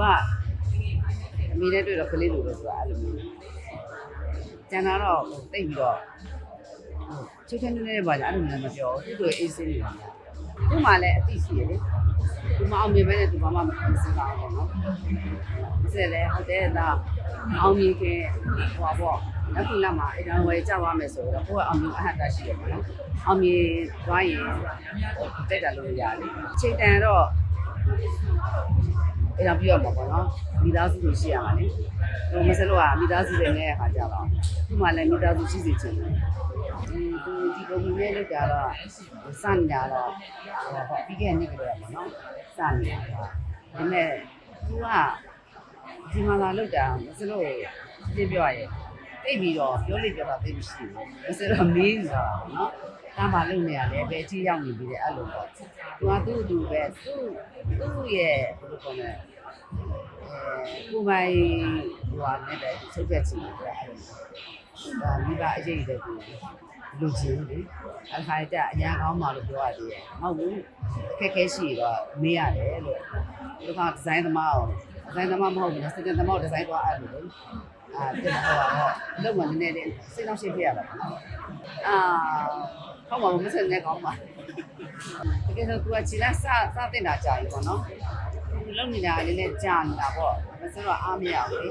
ကအမေနဲ့တွေ့တော့ကလေးလိုပဲဆိုတာအဲ့လိုမျိုးကျန်တာတော့တိတ်ပြီးတော့ချွတ်ချွတ်နေနေပါကြအဲ့လိုမျိုးမပြောဘူးသူတို့အေးစင်းနေတာများသူ့မှာလည်းအသိရှိရလေသူမအောင်မြင်ပဲနဲ့သူဘာမှမသိစမ်းအောင်ပေါ့နော်ဆက်လဲဟုတ်တယ်ဒါအောင်မြင်ခင်ဟိုပါပေါ့အခုလက်မှာအဲ့ဒါဝယ်ကြပါမယ်ဆိုတော့ကိုယ်ကအောင်မြင်အဟတ်တရှိရပါတော့အောင်မြင်သွားရင်တက်တယ်လို့ရတယ်ချိန်တန်တော့ အဲ့ဒါပြောရမှာပေါ့နော်မိသားစုကိုရှိရမှာလေဟိုမစလို့ကမိသားစုတွေနဲ့ခါကြတော့သူ့မှာလည်းမိသားစုရှိစေချင်တယ်ဒီသူဒီကုမ္ပဏီနဲ့လောက်ကြတော့စနေတာတော့ဟိုပေါ့ပြီးခဲ့တဲ့နေ့ကလေးပေါ့နော်စနေတာတော့ဒါပေမဲ့သူကဒီမှာလာလောက်တာမစလို့ပြပြောရရ င်တိတ်ပြီးတော့ပြောလိပြောတာသိမရှိဘူးမစလို့မေးနေတာပေါ့နော်တားမှလုံနေရတယ်ပဲအထီးရောက်နေပြီလေအဲ့လိုပေါ့သူကသူ့အတူပဲသူ့သူ့ရဲ့ဘယ်လိုခေါ်လဲကိုယ်ပိုင်ဟိုဟာနဲ့ပဲဆုတ်ချက်ချင်တယ်အဲ့လိုဒါမိဘအရေးတဲ့ကိုလူချင်းလေအခါကျအညာကောင်းပါလို့ပြောရသေးတယ်မဟုတ်ဘူးအခက်ခဲရှိတော့မေးရတယ်လို့ဒီကဒီဇိုင်းသမားအောင်ဒီဇိုင်းသမားမဟုတ်ဘူးစတင်သမားဒီဇိုင်းသွားအဲ့လိုလေ အာတင်ဟောတော့လုံမနေနေလေးစိတ်နှောက်ရှင်းပြရတာပေါ့အာဟောမှာမစနေကောင်းပါတကယ်ဆိုသူကခြေလက်စစတင်တာကြာပြီပေါ့နော်လုံနေတာလေးနဲ့ကြာနေတာပေါ့မစတော့အားမရဘူးလေ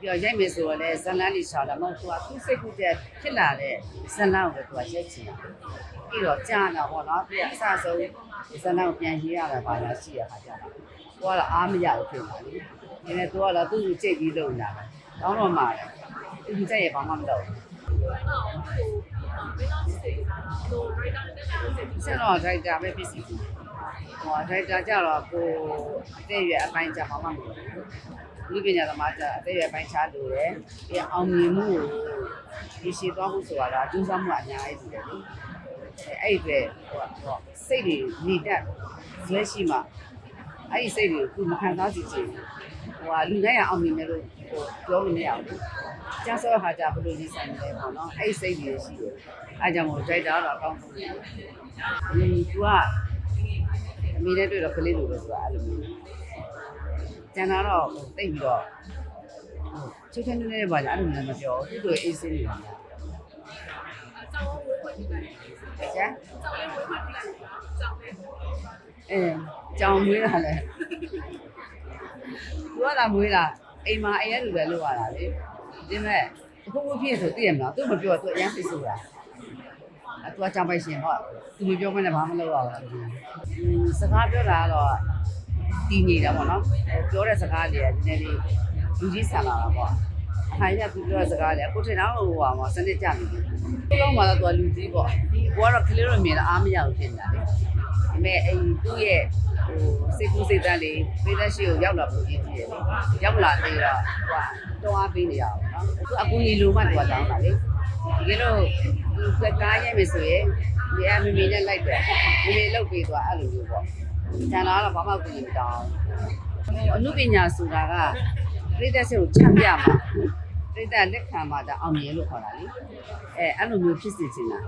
ပြောရိုက်မယ်ဆိုတော့လေဇလန်းလေးရှာလာမဟုတ်သူကသူ့စိတ်ကူးတဲ့ဖြစ်လာတဲ့ဇလန်းကိုသူကရိုက်ချင်တာပြီးတော့ကြာတာပေါ့နော်ပြီးအဆအဆုံးဇလန်းကိုပြန်ရေးရတာပါလားရှိရခါကြတာကိုကတော့အားမရဘူးဖြစ်လာလေဒီနေ့သူကတော့သူ့ကိုကြိတ်ပြီးလုံနေတာပဲ တောင်းတော့မှာတယ်သူကြိတ်ရဘာမှမလုပ်ဘူးဆက်တော့ဒရိုက်တာပဲဖြစ်စီဘူးဟောဒရိုက်တာကြတော့ကိုအသက်အရွယ်အပိုင်းကြဘာမှမလုပ်ဘူးဒီပညာသမားကြအသက်အရွယ်ပိုင်းခြားလို့ရတယ်ပြီးအောင်မြင်မှုကိုဒီရှိသွားမှုဆိုတာကကျူးစာမှုအများကြီးရှိတယ်လေအဲ့ဒီဟိုဟောစိတ်တွေနေတတ်ဇွဲရှိမှအဲ့ဒီစိတ်တွေကိုမခံစားစီချင် ဟိုဟာလူတိုင်းရအောင်မြင်မယ်လို့ဟိုပြောလို့မရဘူးကျဆောဟာကြဘယ်လိုနေဆိုင်လဲပေါ့နော်အဲ့ဒီစိတ်တွေရှိတယ်အဲ့ကြောင့်မို့ဒရိုက်တာတော့အကောင်းဆုံးတယ်ဒီသူကအမေနဲ့တွေ့တော့ကလေးလိုပဲဆိုတာအဲ့လိုမျိုးကျန်တာတော့တိတ်ပြီးတော့ချွတ်ချွတ်နေနေပါကြအဲ့လိုမျိုးမပြောဘူးသူတို့အေးစင်းနေတာများကျန်အဲကြောင်မွေးတာလဲ သူကလာမွေးတာအိမ်မှာအိမ်ရဲ့လူပဲလုပ်ရတာလေဒီမဲ့အခုခုဖြစ်ဆိုသိရမလားသူမပြောသူအရင်သိဆိုတာအတူအကြောင်းပိုင်ရှင်ပေါ့သူမပြောမနဲ့ဘာမှမလုပ်ရဘူးစကားပြောတာကတော့တည်နေတာပေါ့နော်ပြောတဲ့စကားတွေကနည်းနည်းလေးလူကြီးဆန်လာတာပေါ့ခိုင်ရသူပြောတဲ့စကားတွေအခုထင်တော့ဟိုဟာမှာစနစ်ကြနေပြီဘယ်တော့မှတော့သူကလူကြီးပေါ့ဒီကိုကတော့ကလေးတို့မြင်တာအားမရဘူးဖြစ်နေတာလေဒါပေမဲ့အဲ့သူ့ရဲ့ဟို စိတ်ကူးစိတ်တန်းလေးပေးသက်ရှိကိုရောက်လာဖို့ရည်ကြည့်ရလေရောက်လာသေးတော့ဟိုတောင်းအားပေးနေရအောင်နော်သူအကူကြီးလိုမှသူကတောင်းတာလေဒီကလို့သူကကားရဲမယ်ဆိုရင်ဒီအမမီနဲ့လိုက်တယ်ဒီလေးလုတ်ပေးသွားအဲ့လိုမျိုးပေါ့ကျန်တာကတော့ဘာမှကူညီမတောင်းအမှုပညာဆိုတာကပြိတ္တစိတ်ကိုချမ်းပြမှာပြိတ္တလက်ခံမှာဒါအောင်မြင်လို့ခေါ်တာလေအဲအဲ့လိုမျိုးဖြစ်စီချင်တာ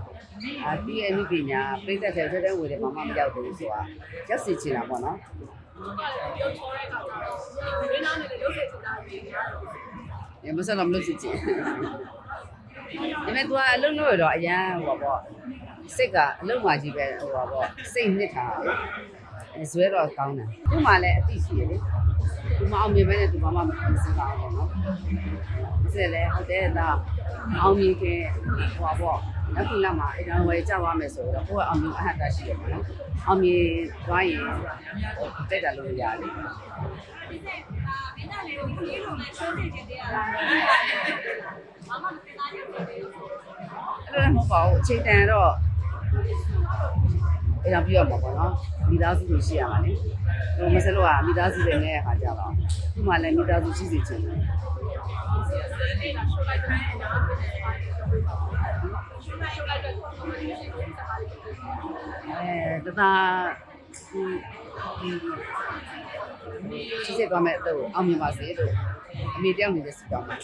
အာဒီအမှုပညာပြိတ္တစိတ်တဲ့တဲ့ဝေတယ်ဘာမှမရောက်ဘူးဆိုတာရောက်စီချင်တာပေါ့နော် ရမစလာမလို့စီချင်ဒီမဲ့ तू အလုံးလို့ရတော့အရန်ဟိုပါပေါ့စိတ်ကအလုံးမှကြီးပဲဟိုပါပေါ့စိတ်နှစ်ထားတယ်အဲ ဇွဲတော့ကောင်းတယ်သူ့မှာလည်းအသိရှိရလေသူမအောင်မြင်ပဲနဲ့သူဘာမှမသိစမ်းအောင်ပေါ့နော်ဆက်လဲဟုတ်တယ်ဒါအောင်မြင်ခင်ဟိုပါပေါ့အခုလက်မှာအဲ့ဒါဝယ်ကြပါမယ်ဆိုတော့ကိုယ်ကအောင်မြင်အဟတ်တရှိရပေါ့နော်အောင်မြင်သွားရင်တက်တယ်လို့ရတယ်အဲ့ဒါမဟုတ်ပါဘူးအချိန်တန်တော့ အဲ့ဒါပြောရမှာပေါ့နော်မိသားစုတွေရှိရမှာလေဟိုမစလို့ကမိသားစုတွေနဲ့ခါကြတော့ဒီမှာလည်းမိသားစုရှိစေချင်တယ်အဲတသားဒီဒီစစ်စစ်သွားမဲ့တော့အောင်မြင်ပါစေလို့အမေတယောက်နေတဲ့စီတောင်းပါ